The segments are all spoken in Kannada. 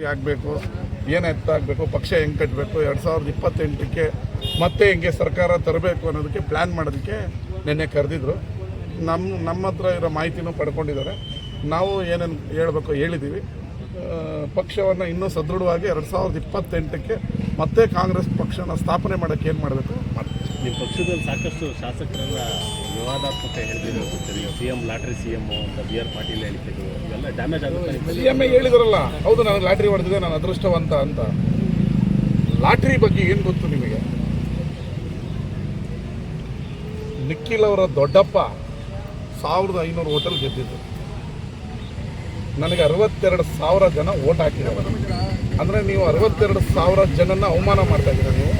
ಆಗಬೇಕು, ಏನು ಎತ್ತಾಗಬೇಕು ಪಕ್ಷ ಹೆಂಗೆ ಕಟ್ಟಬೇಕು ಎರಡು ಸಾವಿರದ ಇಪ್ಪತ್ತೆಂಟಕ್ಕೆ ಮತ್ತೆ ಹೆಂಗೆ ಸರ್ಕಾರ ತರಬೇಕು ಅನ್ನೋದಕ್ಕೆ ಪ್ಲ್ಯಾನ್ ಮಾಡೋದಕ್ಕೆ ನಿನ್ನೆ ಕರೆದಿದ್ರು. ನಮ್ಮ ನಮ್ಮ ಹತ್ರ ಇರೋ ಮಾಹಿತಿನೂ ಪಡ್ಕೊಂಡಿದ್ದಾರೆ. ನಾವು ಏನೇನು ಹೇಳಬೇಕು ಹೇಳಿದ್ದೀವಿ ಪಕ್ಷವನ್ನು ಇನ್ನೂ ಸದೃಢವಾಗಿ ಎರಡು ಸಾವಿರದ ಇಪ್ಪತ್ತೆಂಟಕ್ಕೆ ಮತ್ತೆ ಕಾಂಗ್ರೆಸ್ ಪಕ್ಷನ ಸ್ಥಾಪನೆ ಮಾಡೋಕ್ಕೆ ಏನು ಮಾಡಬೇಕು? ನಿಮ್ಮ ಪಕ್ಷದಲ್ಲಿ ಸಾಕಷ್ಟು ಶಾಸಕರನ್ನ ವಿವಾದಾತ್ಮಕ ಹೇಳಿದ್ರು C M lottery C M ಅಂತ ಬಿ ಆರ್ ಪಾಟೀಲ್ ಹೇಳಿದ್ರು. ಇವೆಲ್ಲ ಡ್ಯಾಮೇಜ್ ಆಗುತ್ತೆ ಸಿ ಎ ಹೇಳಿದ್ರಲ್ಲ ಹೌದು ನಾನು ಲಾಟ್ರಿ ಹೊಡೆದಿದೆ ನಾನು ಅದೃಷ್ಟವಂತ ಅಂತ. ಲಾಟ್ರಿ ಬಗ್ಗೆ ಏನು ಗೊತ್ತು ನಿಮಗೆ? ನಿಖಿಲ್ ಅವರ ದೊಡ್ಡಪ್ಪ ಸಾವಿರದ ಐನೂರು ಹೋಟೆಲ್ ಗೆದ್ದಿದ್ದು. ನನಗೆ ಅರವತ್ತೆರಡು ಸಾವಿರ ಜನ ಓಟ್ ಹಾಕಿದ್ದಾರೆ. ಅಂದರೆ ನೀವು ಅರವತ್ತೆರಡು ಸಾವಿರ ಜನನ ಅವಮಾನ ಮಾಡ್ತಾ ಇದ್ದೀರಾ ನೀವು?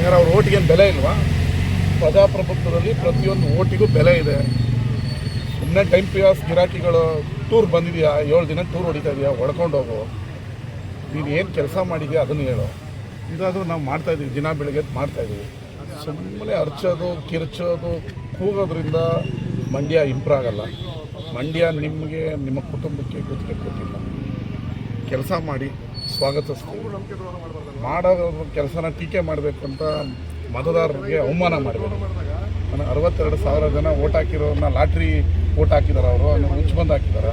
ಹಾಗಾದ್ರೆ ಅವ್ರ ಓಟಿಗೇನು ಬೆಲೆ ಇಲ್ವಾ? ಪ್ರಜಾಪ್ರಭುತ್ವದಲ್ಲಿ ಪ್ರತಿಯೊಂದು ಓಟಿಗೂ ಬೆಲೆ ಇದೆ. ಸುಮ್ಮನೆ ಟೈಮ್ ಪಿಯಾಸ್ ಗಿರಾಕಿಗಳು ಟೂರ್ ಬಂದಿದೆಯಾ? ಏಳು ದಿನ ಟೂರ್ ಹೊಡಿತಾ ಇದೆಯಾ? ಹೊಡ್ಕೊಂಡು ಹೋಗು. ನೀನು ಏನು ಕೆಲಸ ಮಾಡಿದ್ಯಾ? ಅದನ್ನು ಹೇಳು. ಇದಾದರೂ ನಾವು ಮಾಡ್ತಾ ಇದೀವಿ. ದಿನ ಬೆಳಗ್ಗೆ ಮಾಡ್ತಾ ಇದೀವಿ. ಸುಮ್ಮನೆ ಹರ್ಚೋದು, ಕಿರ್ಚೋದು, ಕೂಗೋದ್ರಿಂದ ಮಂಡ್ಯ ಇಂಪ್ರೂವ್ ಆಗಲ್ಲ. ಮಂಡ್ಯ ನಿಮಗೆ, ನಿಮ್ಮ ಕುಟುಂಬಕ್ಕೆ ಗೊತ್ತಿಲ್ಲ. ಕೆಲಸ ಮಾಡಿ. ಸ್ವಾಗತಿಸ್ತೀವಿ ಮಾಡೋ ಕೆಲಸನ ಟೀಕೆ ಮಾಡಬೇಕು ಅಂತ ಮತದಾರರಿಗೆ ಅವಮಾನ ಮಾಡಬೇಕು ನಾನು ಅರವತ್ತೆರಡು ಸಾವಿರ ಜನ ಓಟ್ ಹಾಕಿರೋರನ್ನ ಲಾಟ್ರಿ ಓಟ್ ಹಾಕಿದಾರೆ ಅವರು ಹುಚ್ಚು ಬಂದು ಹಾಕಿದ್ದಾರೆ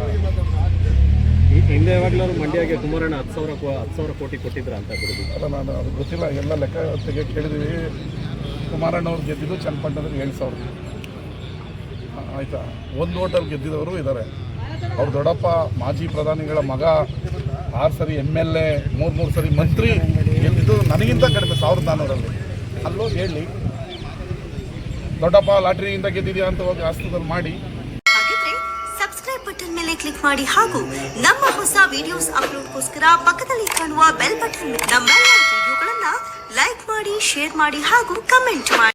ಈ ಹಿಂದೆ ಯಾವಾಗಲೂ ಮಂಡ್ಯಗೆ ಕುಮಾರಣ್ಣ ಹತ್ತು ಸಾವಿರ ಹತ್ತು ಸಾವಿರ ಕೋಟಿ ಕೊಟ್ಟಿದ್ರ ಅಂತ ಅಲ್ಲ ನಾನು ಅದು ಗೊತ್ತಿಲ್ಲ ಎಲ್ಲ ಲೆಕ್ಕ ತೆಗೆ ಕೇಳಿದ್ವಿ ಕುಮಾರಣ್ಣವ್ರು ಗೆದ್ದಿದ್ದು ಚನ್ನಪಟ್ಟಣದಲ್ಲಿ ಏಳು ಸಾವಿರ ಆಯಿತಾ ಆಯ್ತಾ? ಒಂದು ಓಟಲ್ಲಿ ಗೆದ್ದಿದವರು ಇದ್ದಾರೆ ಅವ್ರ ದೊಡ್ಡಪ್ಪ ಮಾಜಿ ಪ್ರಧಾನಿಗಳ ಮಗ ಆರು ಸರಿ ಎಂ ಎಲ್ ಎ, ಮೂರು ಮೂರು ಸರಿ ಮಂತ್ರಿ ಗೆದ್ದಿದ್ದು ನನಗಿಂತ ಕಡಿಮೆ, ಸಾವಿರದ ನಾನ್ನೂರಲ್ಲಿ ಅಲ್ಲೂ, ಹೇಳಿ. ದೊಡ್ಡಪ್ಪ, ಲಾಟ್ರಿಯಿಂದ ಗೆದ್ದಿದ್ಯಾ ಅಂತ ಹೋಗಿ ಆಸ್ತದಲ್ಲಿ ಮಾಡಿ. ಹಾಗಿದ್ರೆ ಸಬ್ಸ್ಕ್ರೈಬ್ ಬಟನ್ ಮೇಲೆ ಕ್ಲಿಕ್ ಮಾಡಿ ಹಾಗೂ ನಮ್ಮ ಹೊಸ ವಿಡಿಯೋಸ್ ಅಪ್ಲೋಡ್ಗೋಸ್ಕರ ಪಕ್ಕದಲ್ಲಿ ಕಾಣುವ ಬೆಲ್ ಬಟನ್ ನಮ್ಮೆಲ್ಲ ವಿಡಿಯೋಗಳನ್ನ ಲೈಕ್ ಮಾಡಿ ಶೇರ್ ಮಾಡಿ ಹಾಗೂ ಕಮೆಂಟ್ ಮಾಡಿ.